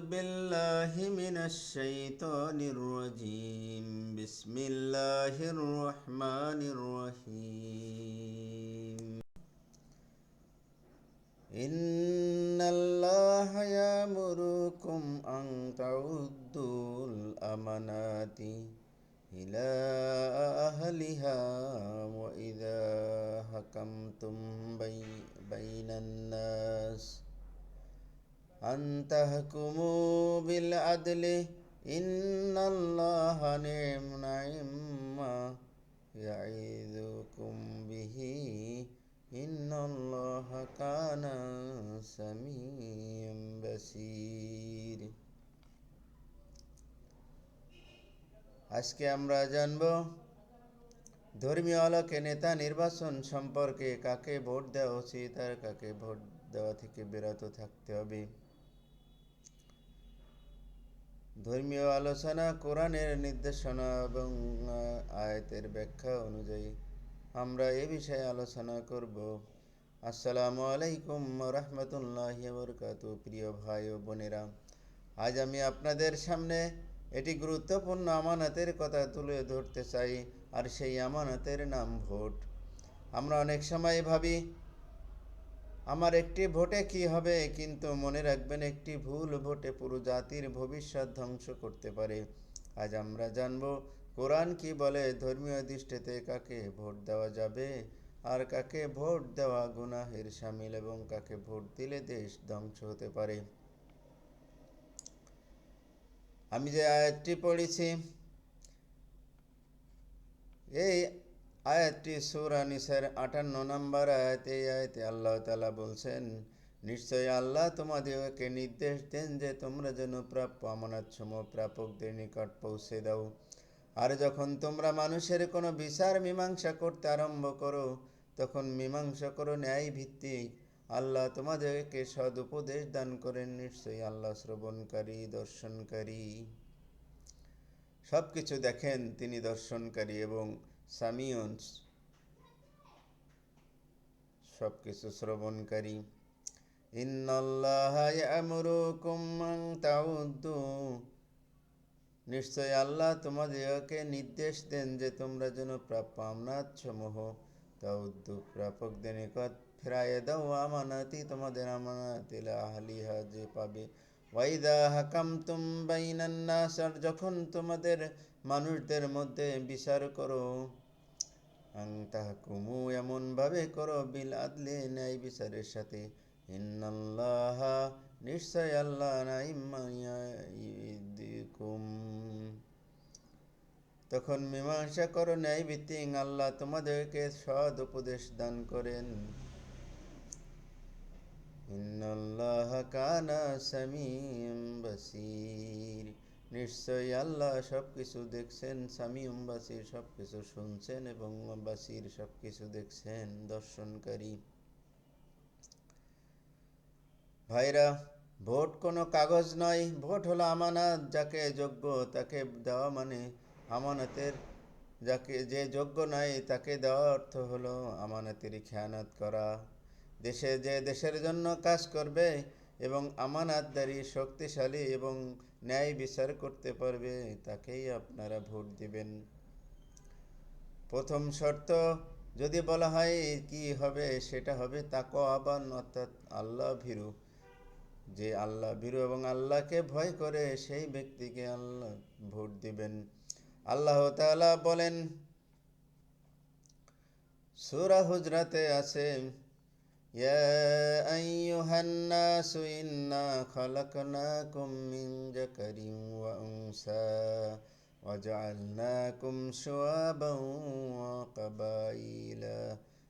بالله من الشيطان الرجيم. بسم الله الرحمن الرحيم. إن الله يأمركم أن تعدوا الأمانات إلى أهلها وإذا حكمتم بي- بين الناس أن تحكموا بالعدل إن الله نعم نعم ما يعظكم به إن الله كان سميعا بصير আজকে আমরা জানব ধর্মীয় আলোকে নেতা নির্বাচন সম্পর্কে কাকে ভোট দেওয়া উচিত আর কাকে ভোট দেওয়া থেকে বিরত থাকতে হবে ধর্মীয় আলোচনা, কোরআনের নির্দেশনা এবং আয়াতের ব্যাখ্যা অনুযায়ী আমরা এ বিষয়ে আলোচনা করব। আসসালামু আলাইকুম রহমতুল্লাহ বরকাত প্রিয় ভাই ও বোনেরা। আজ আমি আপনাদের সামনে এটি গুরুত্বপূর্ণ আমানতের কথা তুলে ধরতে চাই, আর সেই আমানতের নাম ভোট। আমরা অনেক সময় ভাবি আমার একটি ভোটে কি হবে কিন্তু মনে রাখবেন একটি ভুল ভোটে পুরো জাতির ভবিষ্যৎ ধ্বংস করতে পারে। আজ আমরা জানব, কোরআন কি বলে? ধর্মীয় দৃষ্টিতে কাকে ভোট দেওয়া যাবে? আর কাকে ভোট দেওয়া গুনাহের সামিল এবং কাকে ভোট দিলে দেশ ধ্বংস হতে পারে? আমি যে আয়াতটি পড়েছি, এই আয়াতটি সূরা নিসের আটান্ন নম্বর আয়াতে আয়াতে আল্লাহ তালা বলছেন, নিশ্চয়ই আল্লাহ তোমাদেরকে নির্দেশ দেন যে তোমরা যেন প্রাপ্য আমানত প্রাপকদের নিকট পৌঁছে দাও। আর যখন তোমরা মানুষের কোনো বিচার মীমাংসা করতে আরম্ভ করো, তখন মীমাংসা করো ন্যায় ভিত্তিক আল্লাহ তোমাদেরকে সদ উপদেশ দান করেন, নিশ্চয়ই আল্লাহ শ্রবণকারী, দর্শনকারী। সব কিছু দেখেন তিনি দর্শনকারী এবং সামিয়ন সব কিছু শ্রবণকারী নিশ্চয় আল্লাহ তোমাদেরকে নির্দেশ দেন যে তোমরা যেন প্রাপ্য আমানত সমূহ তাউদ্দু প্রাপকদের নিকট ফেরাইয়ে দাও আমানাতি, তোমাদের আমানাত আহলিহা যে পাবে। ওয়াইদা হাকামতুম বাইনান নাস আর যখন তোমাদের মানুষদের মধ্যে বিচার করো, আং তাহকুমু এমনভাবে করো, বিল আদলে ন্যায় বিচারের সাথে। ইন্নাল্লাহ, নিশ্চয় আল্লাহ নাইমাইয়াইদিকুম তখন মীমাংসা করো ন্যায় ভিত্তিক আল্লাহ তোমাদেরকে সদ উপদেশ দান করেন। ইন্নাল্লাহ কানা সামিম বাসির। নিশ্চয়ই আল্লাহ সব কিছু দেখছেন, সামিউম বাসির সব কিছু শুনছেন এবং বাসির সব কিছু দেখছেন দর্শনকারী। ভাইরা, ভোট কোনো কাগজ নয়, ভোট হলো আমানত, যাকে যোগ্য তাকে দেওয়া মানে আমানতের, যাকে যে যোগ্য নয় তাকে দেওয়া অর্থ হলো আমানতের খেয়ানত করা। দেশে যে দেশের জন্য কাজ করবে এবং আমানতদারি শক্তিশালী এবং ন্যায় বিচার করতে পারবে, তাকেই আপনারা ভোট দিবেন। প্রথম শর্ত, যদি বলা হয় কি হবে, সেটা হবে তাকওয়াবান অর্থাৎ আল্লাহ ভীরু। যে আল্লাহ ভীরু এবং আল্লাহকে ভয় করে, সেই ব্যক্তিকে আল্লাহ ভোট দিবেন। আল্লাহ তাআলা বলেন, সূরা হুজরাতে আছে يا أيها الناس إنا خلقناكم من ذكر وأنثى وجعلناكم شعوبا وقبائل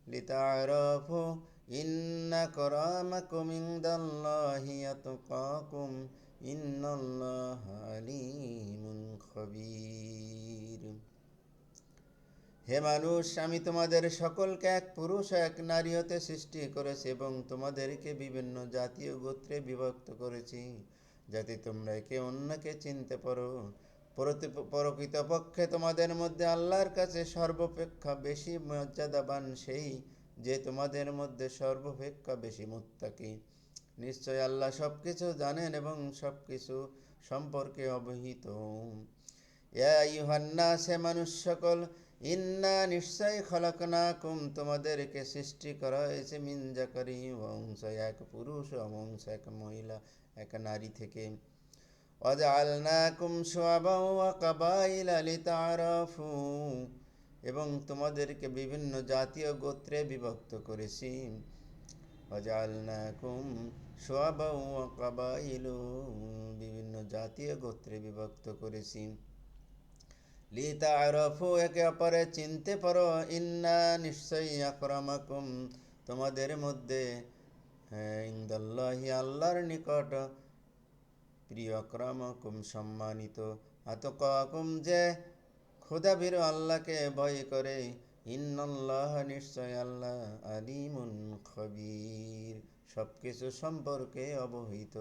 لتعارفوا إن أكرمكم عند الله يتقاكم إن الله عليم خبير. হে মানুষ, আমি তোমাদের সকলকে এক পুরুষ এক নারী হতে সৃষ্টি করেছি এবং তোমাদেরকে বিভিন্ন জাতীয় গোত্রে বিভক্ত করেছি, যাতে তোমরা একে অন্যকে চিনতে পারো। প্রকৃতপক্ষে তোমাদের মধ্যে আল্লাহর কাছে সর্বাপেক্ষা বেশি মর্যাদাবান সেই যে তোমাদের মধ্যে সর্বাপেক্ষা বেশি মুত্তাকি। নিশ্চয় আল্লাহ সব কিছু জানেন এবং সব কিছু সম্পর্কে অবহিত। ইয়া সে মানুষ সকল ইন্না নিশ্চয় খলকনাকুম, তোমাদেরকে সৃষ্টি করা হয়েছে মিন জাকারি বংশ এক পুরুষ বংশ এক মহিলা, এক নারী থেকে। অজালনাকুম সোয়াবা ওয়া কাবাইলা লিতারাফু এবং তোমাদেরকে বিভিন্ন জাতীয় গোত্রে বিভক্ত করেছি। অজালনাকুম সোয়াবা ওয়া কাবাইলু বিভিন্ন জাতীয় গোত্রে বিভক্ত করেছি। লিতা আরফু একে অপরে চিনতে পারো। ইন্না নিশ্চয়ই আকরামাকুম, তোমাদের মধ্যে ইন্দাল্লাহি আল্লাহর নিকট প্রিয় অক্রমকুম সম্মানিত। আতকাকুম, যে খোদাবির আল্লাহকে ভয় করে। ইন্নাল্লাহ নিশ্চয় আল্লাহ আলিমুন খবির সব কিছু সম্পর্কে অবহিত।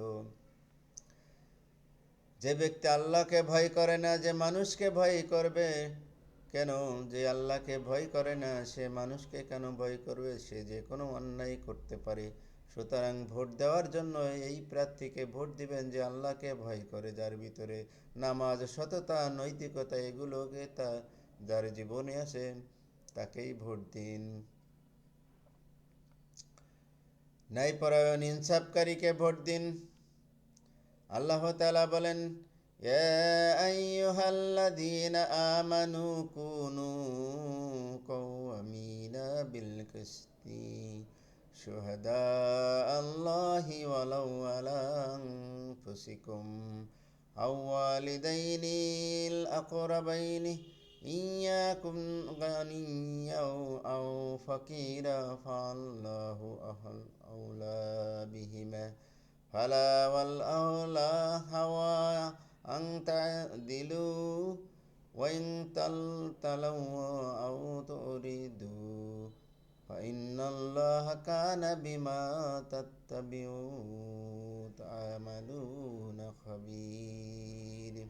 যে ব্যক্তি আল্লাহকে ভয় করে না, যে মানুষকে ভয় করবে, কেন যে আল্লাহকে ভয় করে না, সে মানুষকে কেন ভয় করবে? সে যে কোনো অন্যায় করতে পারে। সুতরাং ভোট দেওয়ার জন্য এই প্রার্থীকে ভোট দিবেন যে আল্লাহকে ভয় করে। যার ভিতরে নামাজ, সততা, নৈতিকতা এগুলোকে তা, যার জীবনে আসে তাকেই ভোট দিন। ন্যায়পরায়ণ, ইনসাফকারীকে ভোট দিন। আল্লাহ তালা বলেন আইয়ুহাল্লাযীনা আমানু কুনু কওয়ামিনা বিল কিসতি شهداء الله ولو على أنفسكم أو والدين الأقربين إن يكن غنيا أو فقيرا فالله أهل أولى بهما فلا والأولى هوى أن تعدلوا وإن تلتلوا أو تريدوا فإن الله كان بما تتبعون تعملون خبير.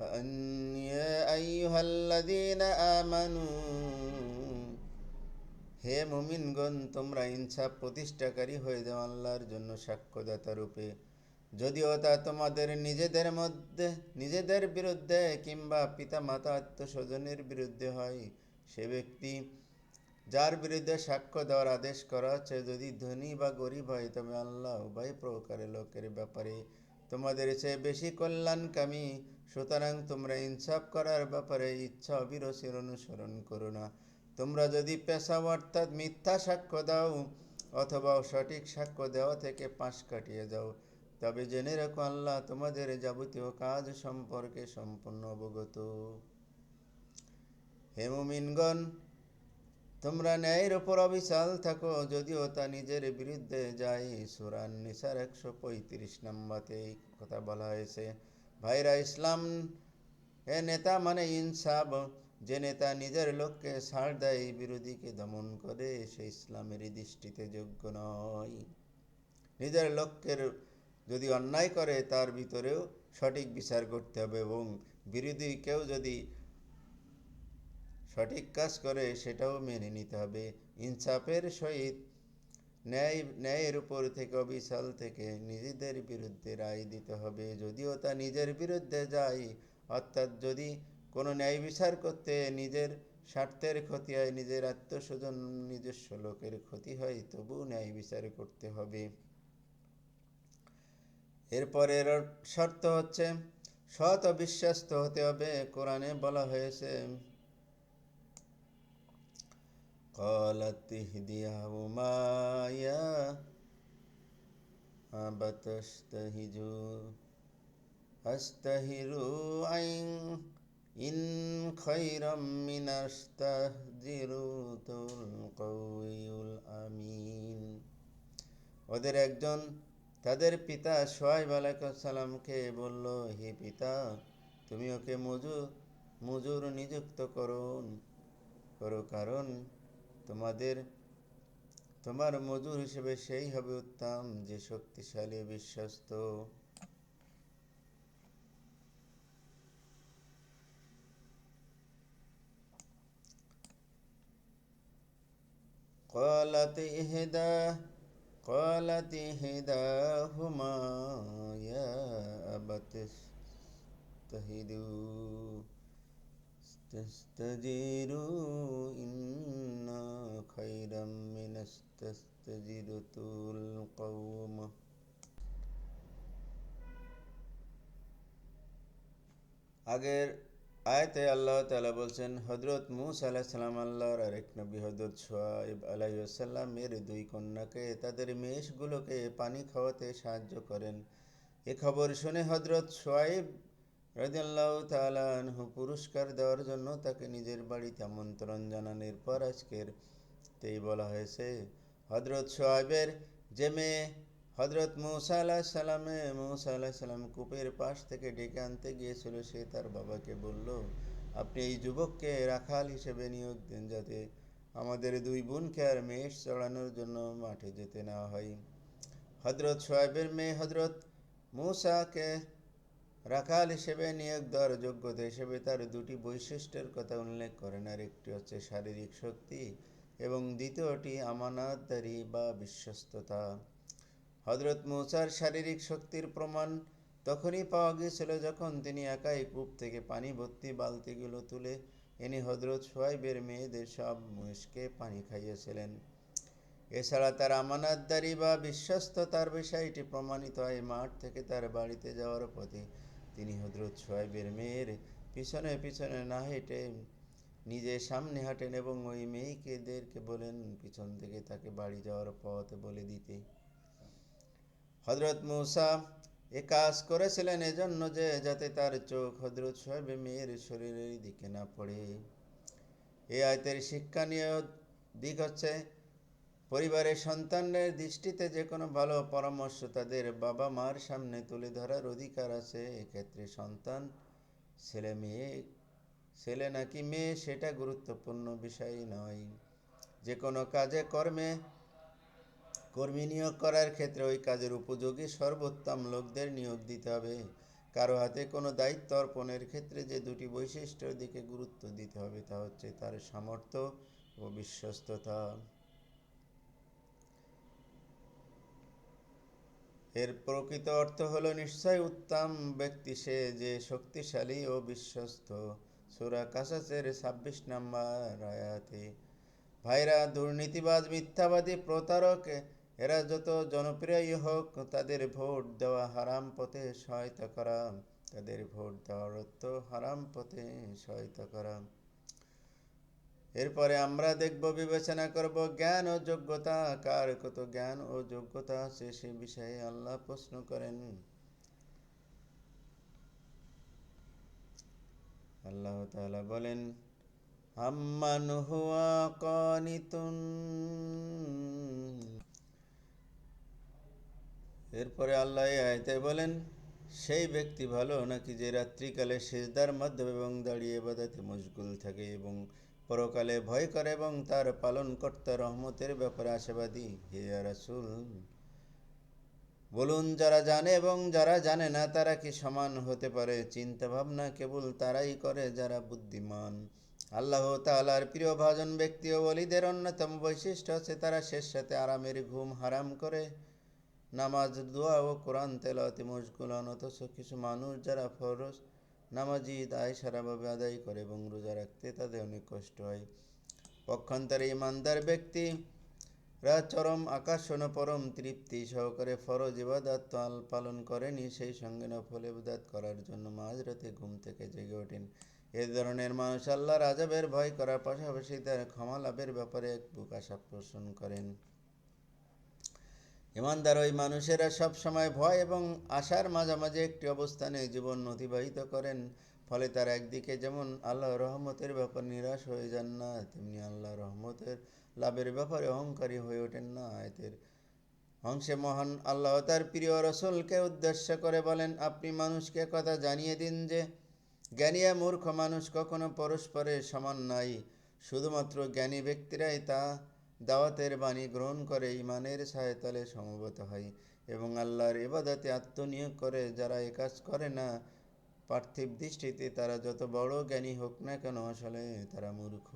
فأن يا أيها الذين آمنوا হে মুমিনগণ, তোমরা ইনসাফ প্রতিষ্ঠাকারী হয়ে যাও আল্লাহর জন্য সাক্ষ্যদাতা রূপে। যদিও তা তোমাদের নিজেদের মধ্যে, নিজেদের বিরুদ্ধে কিংবা পিতা মাতা আত্মস্বজনের বিরুদ্ধে হয়। সে ব্যক্তি যার বিরুদ্ধে সাক্ষ্য দেওয়ার আদেশ করা হচ্ছে যদি ধনী বা গরিব হয়, তবে আল্লাহ উভয় প্রকারের লোকের ব্যাপারে তোমাদের চেয়ে বেশি কল্যাণকামী। সুতরাং তোমরা ইনসাফ করার ব্যাপারে ইচ্ছা অবিরসের অনুসরণ করো না। তোমরা যদি পেশা অর্থাৎ মিথ্যা সাক্ষ্য দাও অথবা সঠিক সাক্ষ্য দেওয়া থেকে পাশ কাটিয়ে যাও, তবে জেনে রাখো আল্লাহ তোমাদের যাবতীয় কাজ সম্পর্কে সম্পূর্ণ অবগত। হে মুমিনগণ, তোমরা ন্যায়ের ওপর অবিচাল থাকো, যদিও তা নিজের বিরুদ্ধে যায়। সুরান নিসার একশো পঁয়ত্রিশ নম্বরতে কথা বলা হয়েছে, ভাইরা ইসলাম, এ নেতা মানে ইনসাফ যে নেতা নিজের লোককে ছাড় দেয়, বিরোধীকে দমন করে, সে ইসলামের দৃষ্টিতে যোগ্য নয়। নিজের লোকের যদি অন্যায় করে, তার ভিতরেও সঠিক বিচার করতে হবে এবং বিরোধী কেউ যদি সঠিক কাজ করে, সেটাও মেনে নিতে হবে। ইনসাফের সহিত ন্যায়, ন্যায়ের উপর থেকে অবিশাল থেকে নিজেদের বিরুদ্ধে রায় দিতে হবে। যদিও তা নিজের বিরুদ্ধে যায়, অর্থাৎ যদি কোনো ন্যায় বিচার করতে নিজের স্বার্থের ক্ষতি হয় নিজের আত্মস্বজন নিজস্ব লোকের ক্ষতি হয় তবু ন্যায় বিচার করতে হবে এরপরের শর্ত হচ্ছে সৎ বিশ্বাস্ত হতে হবে কোরআনে বলা হয়েছে قالت إحداهما يا أبت استهجوا أستهروا عين إن خيرا من أستهجروا القوي الأمين ওদের একজন তাদের পিতা সোহাইব আলাইসাল্লামকে বলল হে পিতা তুমি ওকে মজুর মজুর নিযুক্ত করুন করো কারণ তোমাদের তোমার মজুর হিসেবে সেই হবে উত্তম যে শক্তিশালী বিশ্বস্ত قالت إحدى قالت إحداهما يا أبت استهدوا تستجيروا إن خيرا من استستجرت القوم আগের আয়তে আল্লাহ তালা বলছেন হজরত মুস আলাহ সালাম আল্লাহর আরেক নবী হজরত সোয়াইব আলাইসাল্লামের দুই কন্যাকে তাদের মেষগুলোকে পানি খাওয়াতে সাহায্য করেন। এ খবর শুনে হজরত সোয়াইব রাজিয়াল্লাহ তালাহু পুরস্কার দেওয়ার জন্য তাকে নিজের বাড়িতে আমন্ত্রণ জানানোর পর আজকের তেই বলা হয়েছে হজরত সোয়াইবের যে মেয়ে হজরত মৌসা আলাহ সালামে, মৌসা আলাহ সালাম কূপের পাশ থেকে ডেকে আনতে গিয়েছিল। সে তার বাবাকে বলল, আপনি এই যুবককে রাখাল হিসেবে নিয়োগ দেন যাতে আমাদের দুই বোনকে আর মেষ চড়ানোর জন্য মাঠে যেতে নেওয়া হয়। হজরত সোয়াইবের মেয়ে হজরত মৌসাকে রাখাল হিসেবে নিয়োগ দেওয়ার যোগ্যতা হিসেবে তার দুটি বৈশিষ্ট্যের কথা উল্লেখ করেন। আর একটি হচ্ছে শারীরিক শক্তি এবং দ্বিতীয়টি আমানাতদারি বা বিশ্বস্ততা। হজরত মৌসার শারীরিক শক্তির প্রমাণ তখনই পাওয়া গিয়েছিল যখন তিনি একাই কূপ থেকে পানি ভর্তি বালতিগুলো তুলে এনে হজরত সোয়াইবের মেয়েদের সব মহিষকে পানি খাইয়েছিলেন। এছাড়া তার আমানাতদারি বা বিশ্বস্ততার বিষয়টি প্রমাণিত হয় মাঠ থেকে তার বাড়িতে যাওয়ার পথে। তিনি হজরত সোয়াইবের মেয়ের পিছনে পিছনে না হেঁটে নিজে সামনে হাঁটেন এবং ওই মেয়েকেদেরকে বলেন, পিছন থেকে তাকে বাড়ি যাওয়ার পথ বলে দিতে। হজরত মৌসা এ কাজ করেছিলেন এজন্য যে যাতে তার চোখ হজরত সোহেবে মেয়ের শরীরের দিকে না পড়ে। এই আয়তের শিক্ষণীয় দিক হচ্ছে, পরিবারের সন্তানদের দৃষ্টিতে যে কোনো ভালো পরামর্শ তাদের বাবা মার সামনে তুলে ধরার অধিকার আছে। এক্ষেত্রে সন্তান, ছেলে মেয়ে, ছেলে নাকি মেয়ে সেটা গুরুত্বপূর্ণ বিষয় নয়। যে কোনো কাজে কর্মে কর্মী নিয়োগ করার ক্ষেত্রে ওই কাজের উপযোগী সর্বোত্তম লোকদের নিয়োগ দিতে হবে। কারও হাতে কোনো দায়িত্ব অর্পণের ক্ষেত্রে যে দুটি বৈশিষ্ট্যের দিকে গুরুত্ব দিতে হবে তা হচ্ছে তার সামর্থ্য ও বিশ্বস্ততা। এর প্রকৃত অর্থ হলো নিশ্চয় উত্তম ব্যক্তি সে যে শক্তিশালী ও বিশ্বস্ত। সুরা কাসাসের ছাব্বিশ নম্বর আয়াতে, ভাইরা দুর্নীতিবাজ, মিথ্যাবাদী প্রতারক এরা যত জনপ্রিয়ই হোক, তাদের ভোট দেওয়া হারাম পথে সহায়তা করা, তাদের ভোট দেওয়ার অর্থ হারাম পথে সহায়তা করা। এরপরে আমরা দেখব, বিবেচনা করব, জ্ঞান ও যোগ্যতা কার, কত জ্ঞান ও যোগ্যতা আছে সে বিষয়ে আল্লাহ প্রশ্ন করেন। আল্লাহ তাআলা বলেন আম্মান হুয়া কানিতুন এরপরে আল্লাহ এই আয়তে বলেন, সেই ব্যক্তি ভালো নাকি যে রাত্রিকালে সেজদার মাধ্যমে এবং দাঁড়িয়ে বাদাতে মশগুল থাকে এবং পরকালে ভয় করে এবং তার পালনকর্তা রহমতের ব্যাপারে আশাবাদী? হে রাসুল, বলুন যারা জানে এবং যারা জানে না তারা কি সমান হতে পারে? চিন্তা ভাবনা কেবল তারাই করে যারা বুদ্ধিমান। আল্লাহ তালার প্রিয় ভাজন ব্যক্তি ও বলিদের অন্যতম বৈশিষ্ট্য আছে তারা শেষ সাথে আরামের ঘুম হারাম করে। নামাজ, দোয়া ও কোরআন তেলাওয়াতে মশগুল হন, অথচ কিছু মানুষ যারা ফরজ নামাজি দায় সারাভাবে আদায় করে এবং রোজা রাখতে তাদের অনেক কষ্ট হয়। পক্ষান্তরে ইমানদার ব্যক্তি রা চরম আকর্ষণ পরম তৃপ্তি সহকারে ফরজ ইবাদাত পালন করেনি, সেই সঙ্গে নফল ইবাদাত করার জন্য মাঝরাতে ঘুম থেকে জেগে ওঠেন। এ ধরনের মানুষ আল্লাহর আজাবের ভয় করার পাশাপাশি তার ক্ষমা লাভের ব্যাপারে এক বুক আশা পোষণ করেন। ইমানদার ওই মানুষেরা সব সময় ভয় এবং আশার মাঝামাঝি একটি অবস্থানে জীবন অতিবাহিত করেন, ফলে তারা একদিকে যেমন আল্লাহ রহমতের ব্যাপার নিরাশ হয়ে যান না, তেমনি আল্লাহ রহমতের লাভের ব্যাপারে অহংকারী হয়ে ওঠেন না। আয়তের অংশে মহান আল্লাহ তার প্রিয় রসুলকে উদ্দেশ্য করে বলেন, আপনি মানুষকে কথা জানিয়ে দিন যে জ্ঞানিয়া মূর্খ মানুষ কখনো পরস্পরের সমান নাই। শুধুমাত্র জ্ঞানী ব্যক্তিরাই তা দাওয়াতের বাণী গ্রহণ করে ইমানের সায়তলে সমবেত হয় এবং আল্লাহর এবাদাতে আত্মনিয়োগ করে। যারা এ কাজ করে না, পার্থিব দৃষ্টিতে তারা যত বড় জ্ঞানী হোক না কেন আসলে তারা মূর্খ।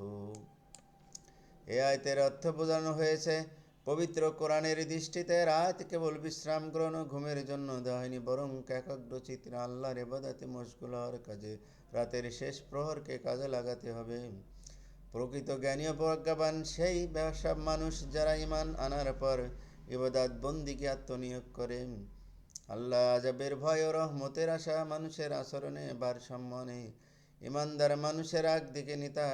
এ আয়তের অর্থ বোঝানো হয়েছে, পবিত্র কোরআনের দৃষ্টিতে রাত কেবল বিশ্রাম গ্রহণ ঘুমের জন্য দেওয়া হয়নি, বরং একাগ্র চিত্রে আল্লাহর এবাদাতে মশগুল হওয়ার কাজে রাতের শেষ প্রহরকে কাজে লাগাতে হবে। প্রকৃত জ্ঞানীয় প্রজ্ঞাবান, সেই সব মানুষ যারা ইমান আনার পর ইবাদাত বন্দিকে আত্মনিয়োগ করে। আল্লাহ আজাবের ভয় ও রহমতের আশা মানুষের আচরণে ভারসাম্য নেই। ইমানদার মানুষের একদিকে নিতা,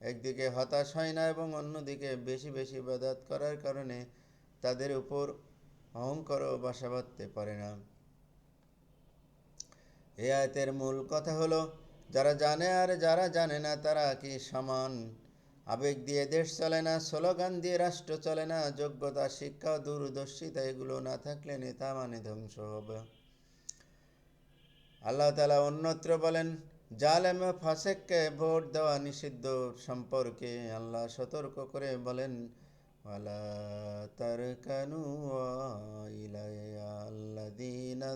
একদিকে হতাশ হয় না এবং অন্যদিকে বেশি বেশি ইবাদত করার কারণে তাদের উপর অহংকারও বাসা বাঁধতে পারে না। এ আয়তের মূল কথা হলো যারা জানে আর যারা জানে না, তারা কি সমান? আবেগ দিয়ে দেশ চলে না, স্লোগান দিয়ে রাষ্ট্র চলে না, যোগ্যতা, শিক্ষা, দূরদর্শিতা, এগুলো না থাকলে নেতা মানে ধ্বংস হবে। আল্লাহ তালা অন্যত্র বলেন, জালেম ফাসেককে ভোট দেওয়া নিষিদ্ধ সম্পর্কে আল্লাহ সতর্ক করে বলেন, ওয়ালা তারকানু ইলাইয়া আল্লাযীনা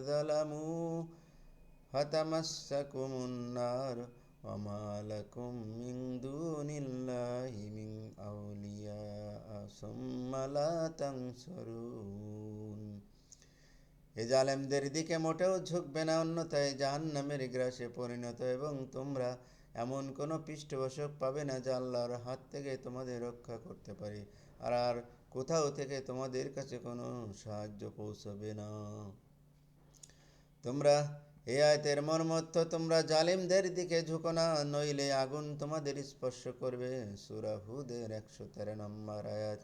দুনিল্লাহি মিন আউলিয়া সুম্মা লা তানসুরুন এ জালেমদের দিকে মোটেও ঝুঁকবে না, অন্যথায় জাহান্নামের গ্রাসে পরিণত এবং তোমরা এমন কোনো পৃষ্ঠপোষক পাবে না যা আল্লাহর হাত থেকে তোমাদের রক্ষা করতে পারে আর আর কোথাও থেকে তোমাদের কাছে কোনো সাহায্য পৌঁছবে না। তোমরা এ আয়তের মর্মত্ব তোমরা জালিমদের দিকে ঝুঁকো না, নইলে আগুন তোমাদের স্পর্শ করবে। সুরাহুদের একশো তেরো নম্বর আয়াত।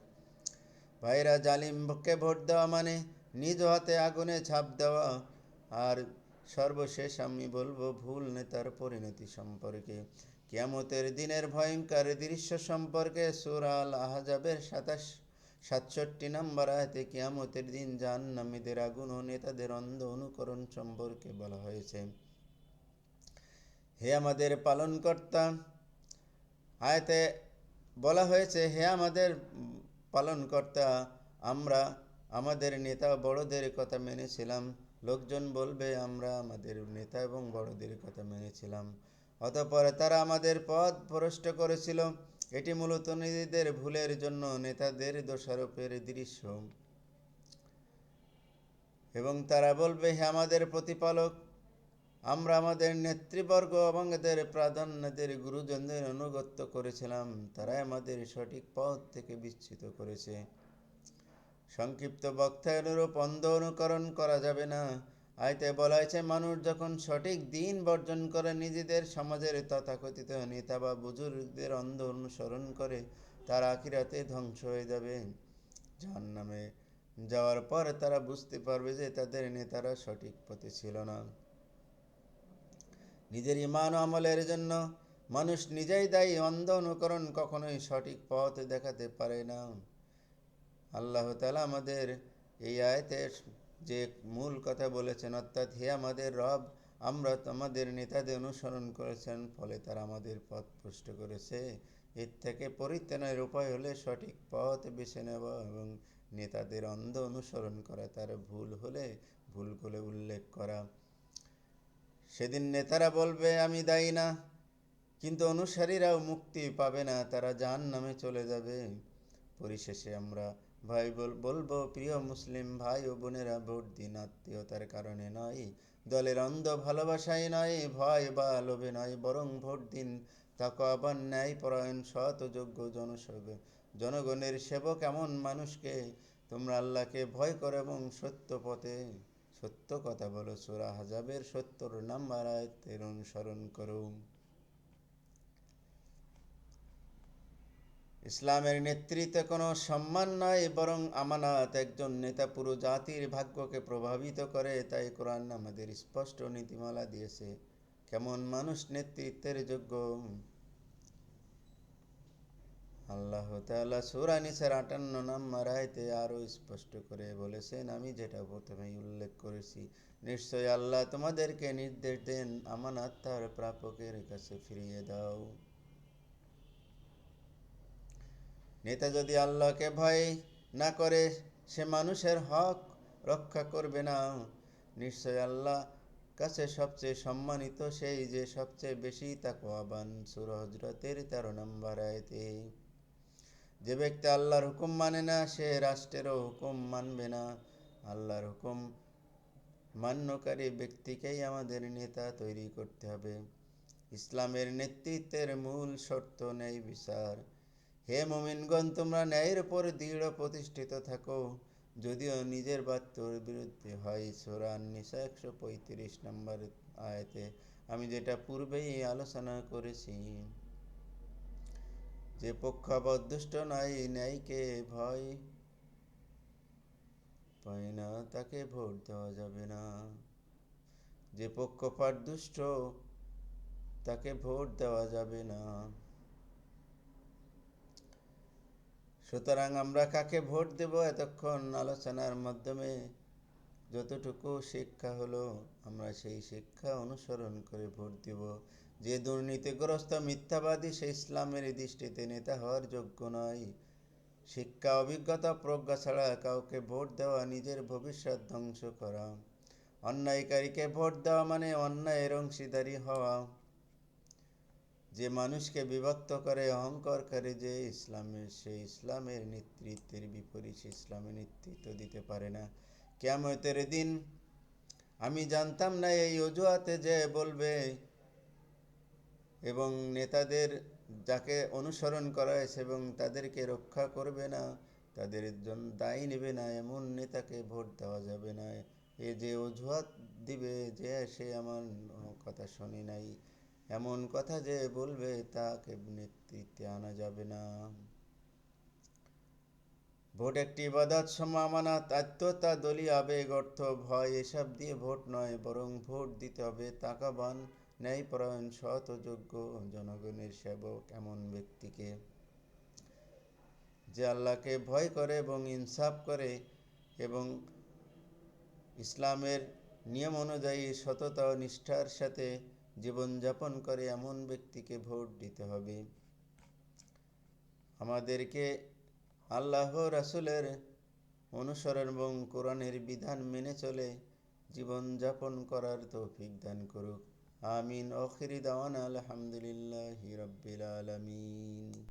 ভাইরা, জালিমকে ভোট দেওয়া মানে নিজ হাতে আগুনে ছাপ দেওয়া। আর সর্বশেষ আমি বলব, ভুল নেতার পরিণতি সম্পর্কে। কিয়ামতের দিনের ভয়ঙ্কর দৃশ্য সম্পর্কে সুরাল আহজাবের সাতাশ সাতষট্টি নম্বর আয়তে কিয়ামতের দিন জান নামীদের আগুন ও নেতাদের অন্ধ অনুকরণ সম্পর্কে বলা হয়েছে। হে আমাদের পালনকর্তা, আয়তে বলা হয়েছে, হে আমাদের পালনকর্তা, আমরা আমাদের নেতা বড়দের কথা মেনেছিলাম, লোকজন বলবে, আমরা আমাদের নেতা এবং বড়দের কথা মেনেছিলাম। অতপর তারা আমাদের পথ ভ্রষ্ট করেছিল। এটি মূলত নিজেদের ভুলের জন্য নেতাদের দোষারোপের দৃশ্য। এবং তারা বলবে, হে আমাদের প্রতিপালক, আমরা আমাদের নেতৃবর্গ এবং এদের প্রাধান্যদের গুরুজনদের অনুগত্য করেছিলাম। তারা আমাদের সঠিক পথ থেকে বিচ্ছিত করেছে। সংক্ষিপ্ত বক্তায় অনুরূপ অন্ধ অনুকরণ করা যাবে না। আয়তে বলা হয়েছে, মানুষ যখন সঠিক দিন বর্জন করে নিজেদের সমাজের তথাকথিত নেতা বা বুজুর্গদের অন্ধ অনুসরণ করে, তার আখিরাতে ধ্বংস হয়ে যাবে। যার নামে যাওয়ার পর তারা বুঝতে পারবে যে তাদের নেতারা সঠিক পথে ছিল না। নিজের ইমান আমলের জন্য মানুষ নিজেই দায়ী, অন্ধ অনুকরণ কখনোই সঠিক পথ দেখাতে পারে না। আল্লাহ তালা আমাদের এই আয়তের যে মূল কথা বলেছেন, অর্থাৎ হে আমাদের রব, আমরা তোমাদের নেতাদের অনুসরণ করেছেন, ফলে তারা আমাদের পথ পুষ্ট করেছে। এর থেকে পরিত্রাণের উপায় হলে সঠিক পথ বেছে নেওয়া এবং নেতাদের অন্ধ অনুসরণ করা, তার ভুল হলে ভুলগুলো উল্লেখ করা। সেদিন নেতারা বলবে, আমি দায়ী না। কিন্তু অনুসারীরাও মুক্তি পাবে না, তারা জান নামে চলে যাবে। পরিশেষে আমরা ভাই, বল, বলব, প্রিয় মুসলিম ভাই ও বোনেরা, ভোট দিন আত্মীয়তার কারণে নয়, দলের অন্ধ ভালোবাসায় নয়, ভয় বা লোভে নয়, বরং ভোট দিন তাকে আবার ন্যায় পরায়ণ ও যোগ্য জনসেব জনগণের সেবক এমন মানুষকে তোমরা আল্লাহকে ভয় করো এবং সত্য পথে সত্য কথা বলো। সুরা হাজাবের সত্তর নাম্বার আয়তের অনুসরণ করো। ইসলামের নেতৃত্বে কোনো সম্মান নয় বরং আমানাত একজন নেতা পুরো জাতির ভাগ্যকে প্রভাবিত করে, তাই কোরআন আমাদের স্পষ্ট নীতিমালা দিয়েছে। কেমন মানুষ নেতৃত্বের যোগ্য? আল্লাহ তাআলা সূরা নিসার 58 নম্বর আয়াতে আরও স্পষ্ট করে বলেছেন, আমি যেটা প্রথমেই উল্লেখ করেছি, নিশ্চয়ই আল্লাহ তোমাদেরকে নির্দেশ দেন, আমানাত তার প্রাপকের কাছে ফিরিয়ে দাও। নেতা যদি আল্লাহকে ভয় না করে, সে মানুষের হক রক্ষা করবে না। নিশ্চয় আল্লাহ কাছে সবচেয়ে সম্মানিত সেই যে সবচেয়ে বেশি তাকওয়াবান, সূরা হজরতের তেরো নম্বর আয়তে। যে ব্যক্তি আল্লাহর হুকুম মানে না, সে রাষ্ট্রেরও হুকুম মানবে না। আল্লাহর হুকুম মান্যকারী ব্যক্তিকেই আমাদের নেতা তৈরি করতে হবে। ইসলামের নেতৃত্বের মূল শর্ত নেই বিচার। হে মোমিনগণ, তোমরা ন্যায়ের উপর দৃঢ় প্রতিষ্ঠিত থাকো। যদিও নিজের বাত্যর বিরুদ্ধে হয় সোরান নিশা একশো পঁয়ত্রিশ নম্বর আয়তে। আমি যেটা পূর্বেই আলোচনা করেছি, যে পক্ষাবদুষ্ট নাই, ন্যায়কে ভয় পায় না, তাকে ভোট দেওয়া যাবে না। যে পক্ষপাত দুষ্ট, তাকে ভোট দেওয়া যাবে না। সুতরাং আমরা কাকে ভোট দেব এতক্ষণ আলোচনার মাধ্যমে? যতটুকু শিক্ষা হলো, আমরা সেই শিক্ষা অনুসরণ করে ভোট দেব। যে দুর্নীতিগ্রস্ত, মিথ্যাবাদী, সে ইসলামের দৃষ্টিতে নেতা হওয়ার যোগ্য নয়। শিক্ষা, অভিজ্ঞতা, প্রজ্ঞা ছাড়া কাউকে ভোট দেওয়া, নিজের ভবিষ্যৎ ধ্বংস করা। অন্যায়কারীকে ভোট দেওয়া মানে অন্যায়ের অংশীদারি হওয়া। যে মানুষকে বিভক্ত করে, অহংকার করে যে ইসলামের সে ইসলামের নেতৃত্বের বিপরীত ইসলামের নেতৃত্ব দিতে পারে না। কেমতের দিন আমি জানতাম না এই অজুহাতে যে বলবে এবং নেতাদের যাকে অনুসরণ করা হয়েছে এবং তাদেরকে রক্ষা করবে না, তাদের জন্য দায়ী নেবে না, এমন নেতাকে ভোট দেওয়া যাবে না। এ যে অজুহাত দিবে যে সে আমার কথা শোনে নাই। এমন কথা যে বলবে তাকে নেতৃত্বে আনা যাবে না। ভোট একটি ইবাদত সমামানাত আত্মতা দলীয় আবেগ, অর্থ, ভয়, এসব দিয়ে ভোট নয়, বরং ভোট দিতে হবে। তাকাবান, ন্যায়পরায়ণ, সৎ যোগ্য জনগণের সেবক এমন ব্যক্তিকে, যে আল্লাহকে ভয় করে এবং ইনসাফ করে এবং ইসলামের নিয়ম অনুযায়ী সততা ও নিষ্ঠার সাথে জীবনযাপন করে এমন ব্যক্তিকে ভোট দিতে হবে। আমাদেরকে আল্লাহ রাসুলের অনুসরণ এবং কোরআনের বিধান মেনে চলে জীবনযাপন করার তৌফিক দান করুক। আমিন। অখিরি দাওয়ান আলহামদুলিল্লাহ হিরবিল আলমিন।